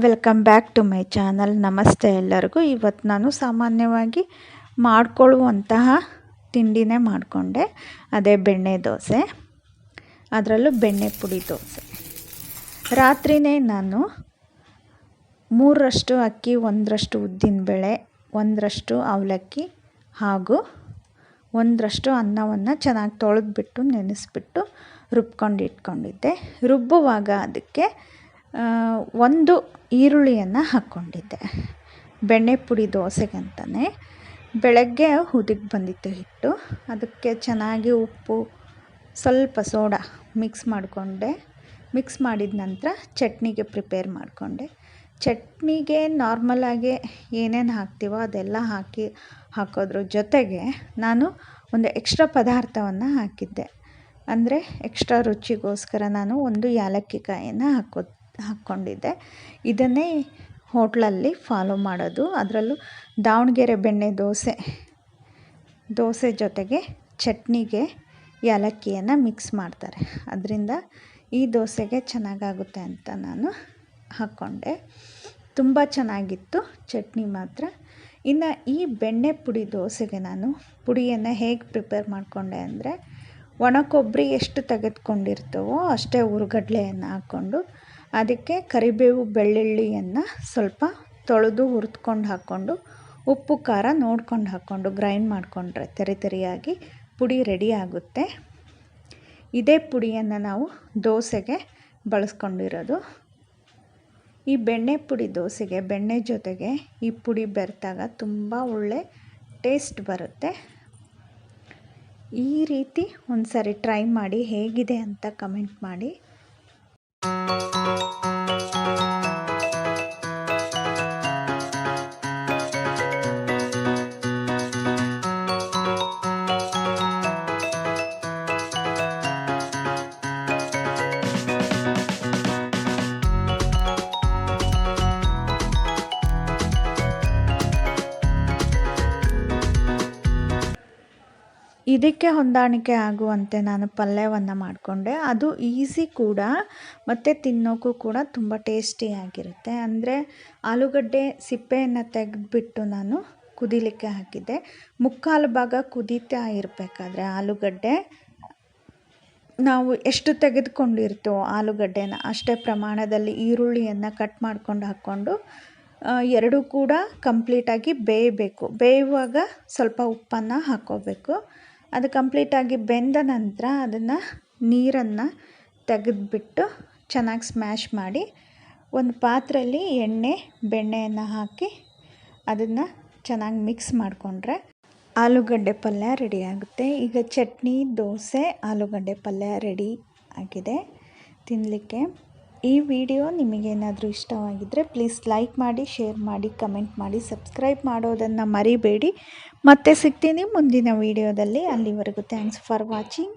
Welcome back to my channel ನಮಸ್ತೆ ಎಲ್ಲರಿಗೂ. ಇವತ್ತು ನಾನು ಸಾಮಾನ್ಯವಾಗಿ ಮಾಡಿಕೊಳ್ಳುವಂತಹ ತಿಂಡಿನೇ ಮಾಡಿಕೊಂಡೆ. ಅದೇ ಬೆಣ್ಣೆ ದೋಸೆ. ಅದರಲ್ಲೂ ಬೆಣ್ಣೆ ಪುಡಿ ದೋಸೆ. ರಾತ್ರಿಯೇ ನಾನು ಮೂರರಷ್ಟು ಅಕ್ಕಿ, ಒಂದರಷ್ಟು ಉದ್ದಿನಬೇಳೆ ಒಂದರಷ್ಟು ಅವಲಕ್ಕಿ ಹಾಗೂ ಒಂದರಷ್ಟು ಅನ್ನವನ್ನು ಚೆನ್ನಾಗಿ ತೊಳೆದ್ಬಿಟ್ಟು, ನೆನೆಸ್ಬಿಟ್ಟು ರುಬ್ಕೊಂಡು ಇಟ್ಕೊಂಡಿದ್ದೆ. ರುಬ್ಬುವಾಗ ಅದಕ್ಕೆ ಒಂದು ಈರುಳ್ಳಿಯನ್ನು ಹಾಕ್ಕೊಂಡಿದ್ದೆ. ಬೆಣ್ಣೆ ಪುಡಿ ದೋಸೆಗಂತಲೇ ಬೆಳಗ್ಗೆ ಹುದಿಗೆ ಬಂದಿತ್ತು ಹಿಟ್ಟು. ಅದಕ್ಕೆ ಚೆನ್ನಾಗಿ ಉಪ್ಪು, ಸ್ವಲ್ಪ ಸೋಡಾ ಮಿಕ್ಸ್ ಮಾಡಿಕೊಂಡೆ. ಮಿಕ್ಸ್ ಮಾಡಿದ ನಂತರ ಚಟ್ನಿಗೆ ಪ್ರಿಪೇರ್ ಮಾಡಿಕೊಂಡೆ. ಚಟ್ನಿಗೆ ನಾರ್ಮಲಾಗಿ ಏನೇನು ಹಾಕ್ತೀವೋ ಅದೆಲ್ಲ ಹಾಕಿ, ಹಾಕೋದ್ರ ಜೊತೆಗೆ ನಾನು ಒಂದು ಎಕ್ಸ್ಟ್ರಾ ಪದಾರ್ಥವನ್ನು ಹಾಕಿದ್ದೆ. ಅಂದರೆ ಎಕ್ಸ್ಟ್ರಾ ರುಚಿಗೋಸ್ಕರ ನಾನು ಒಂದು ಏಲಕ್ಕಿ ಕಾಯನ್ನು ಹಾಕೋ ಹಾಕ್ಕೊಂಡಿದ್ದೆ. ಇದನ್ನೇ ಹೋಟ್ಲಲ್ಲಿ ಫಾಲೋ ಮಾಡೋದು. ಅದರಲ್ಲೂ ದಾವಣಗೆರೆ ಬೆಣ್ಣೆ ದೋಸೆ ದೋಸೆ ಜೊತೆಗೆ ಚಟ್ನಿಗೆ ಏಲಕ್ಕಿಯನ್ನು ಮಿಕ್ಸ್ ಮಾಡ್ತಾರೆ. ಅದರಿಂದ ಈ ದೋಸೆಗೆ ಚೆನ್ನಾಗಾಗುತ್ತೆ ಅಂತ ನಾನು ಹಾಕ್ಕೊಂಡೆ. ತುಂಬ ಚೆನ್ನಾಗಿತ್ತು ಚಟ್ನಿ ಮಾತ್ರ. ಇನ್ನು ಈ ಬೆಣ್ಣೆ ಪುಡಿ ದೋಸೆಗೆ ನಾನು ಪುಡಿಯನ್ನು ಹೇಗೆ ಪ್ರಿಪೇರ್ ಮಾಡಿಕೊಂಡೆ ಅಂದರೆ ಒಣ ಕೊಬ್ಬರಿ ಎಷ್ಟು ತೆಗೆದುಕೊಂಡಿರ್ತೇವೋ ಅಷ್ಟೇ ಹುರ್ಗಡ್ಲೆಯನ್ನು ಹಾಕ್ಕೊಂಡು ಅದಕ್ಕೆ ಕರಿಬೇವು ಬೆಳ್ಳುಳ್ಳಿಯನ್ನು ಸ್ವಲ್ಪ ತೊಳೆದು ಹುರಿದ್ಕೊಂಡು ಹಾಕ್ಕೊಂಡು ಉಪ್ಪು ಖಾರ ನೋಡ್ಕೊಂಡು ಹಾಕ್ಕೊಂಡು ಗ್ರೈಂಡ್ ಮಾಡಿಕೊಂಡ್ರೆ ತೆರೆ ತೆರೆಯಾಗಿ ಪುಡಿ ರೆಡಿ ಆಗುತ್ತೆ. ಇದೇ ಪುಡಿಯನ್ನು ನಾವು ದೋಸೆಗೆ ಬಳಸ್ಕೊಂಡಿರೋದು. ಈ ಬೆಣ್ಣೆ ಪುಡಿ ದೋಸೆಗೆ, ಬೆಣ್ಣೆ ಜೊತೆಗೆ ಈ ಪುಡಿ ಬೆರೆತಾಗ ತುಂಬ ಒಳ್ಳೆ ಟೇಸ್ಟ್ ಬರುತ್ತೆ. ಈ ರೀತಿ ಒಂದು ಸಾರಿ ಟ್ರೈ ಮಾಡಿ ಹೇಗಿದೆ ಅಂತ ಕಮೆಂಟ್ ಮಾಡಿ. Música ಇದಕ್ಕೆ ಹೊಂದಾಣಿಕೆ ಆಗುವಂತೆ ನಾನು ಪಲ್ಯವನ್ನು ಮಾಡಿಕೊಂಡೆ. ಅದು ಈಸಿ ಕೂಡ, ಮತ್ತು ತಿನ್ನೋಕ್ಕೂ ಕೂಡ ತುಂಬ ಟೇಸ್ಟಿಯಾಗಿರುತ್ತೆ ಅಂದರೆ ಆಲೂಗಡ್ಡೆ ಸಿಪ್ಪೆಯನ್ನು ತೆಗೆದ್ಬಿಟ್ಟು ನಾನು ಕುದಿಲಿಕ್ಕೆ ಹಾಕಿದ್ದೆ. ಮುಕ್ಕಾಲು ಭಾಗ ಕುದೀತಾ ಇರಬೇಕಾದ್ರೆ ಆಲೂಗಡ್ಡೆ. ನಾವು ಎಷ್ಟು ತೆಗೆದುಕೊಂಡಿರ್ತೀವೋ ಆಲೂಗಡ್ಡೆನ, ಅಷ್ಟೇ ಪ್ರಮಾಣದಲ್ಲಿ ಈರುಳ್ಳಿಯನ್ನು ಕಟ್ ಮಾಡ್ಕೊಂಡು ಹಾಕ್ಕೊಂಡು ಎರಡೂ ಕೂಡ ಕಂಪ್ಲೀಟಾಗಿ ಬೇಯಬೇಕು. ಬೇಯುವಾಗ ಸ್ವಲ್ಪ ಉಪ್ಪನ್ನು ಹಾಕ್ಕೋಬೇಕು ಅದು ಕಂಪ್ಲೀಟಾಗಿ ಬೆಂದ ನಂತರ ಅದನ್ನು ನೀರನ್ನು ತೆಗೆದ್ಬಿಟ್ಟು ಚೆನ್ನಾಗಿ ಸ್ಮ್ಯಾಶ್ ಮಾಡಿ ಒಂದು ಪಾತ್ರೆಯಲ್ಲಿ ಎಣ್ಣೆ, ಬೆಣ್ಣೆಯನ್ನು ಹಾಕಿ ಅದನ್ನು ಚೆನ್ನಾಗಿ ಮಿಕ್ಸ್ ಮಾಡಿಕೊಂಡ್ರೆ ಆಲೂಗಡ್ಡೆ ಪಲ್ಯ ರೆಡಿ ಆಗುತ್ತೆ. ಈಗ ಚಟ್ನಿ, ದೋಸೆ, ಆಲೂಗಡ್ಡೆ ಪಲ್ಯ ರೆಡಿ ಆಗಿದೆ ತಿನ್ನಲಿಕ್ಕೆ ಈ ವಿಡಿಯೋ ನಿಮಗೇನಾದರೂ ಇಷ್ಟವಾಗಿದ್ದರೆ ಪ್ಲೀಸ್ ಲೈಕ್ ಮಾಡಿ ಶೇರ್ ಮಾಡಿ ಕಮೆಂಟ್ ಮಾಡಿ ಸಬ್ಸ್ಕ್ರೈಬ್ ಮಾಡೋದನ್ನು ಮರಿಬೇಡಿ. ಮತ್ತೆ ಸಿಗ್ತೀನಿ ಮುಂದಿನ ವಿಡಿಯೋದಲ್ಲಿ. ಅಲ್ಲಿವರೆಗೂ ಥ್ಯಾಂಕ್ಸ್ ಫಾರ್ ವಾಚಿಂಗ್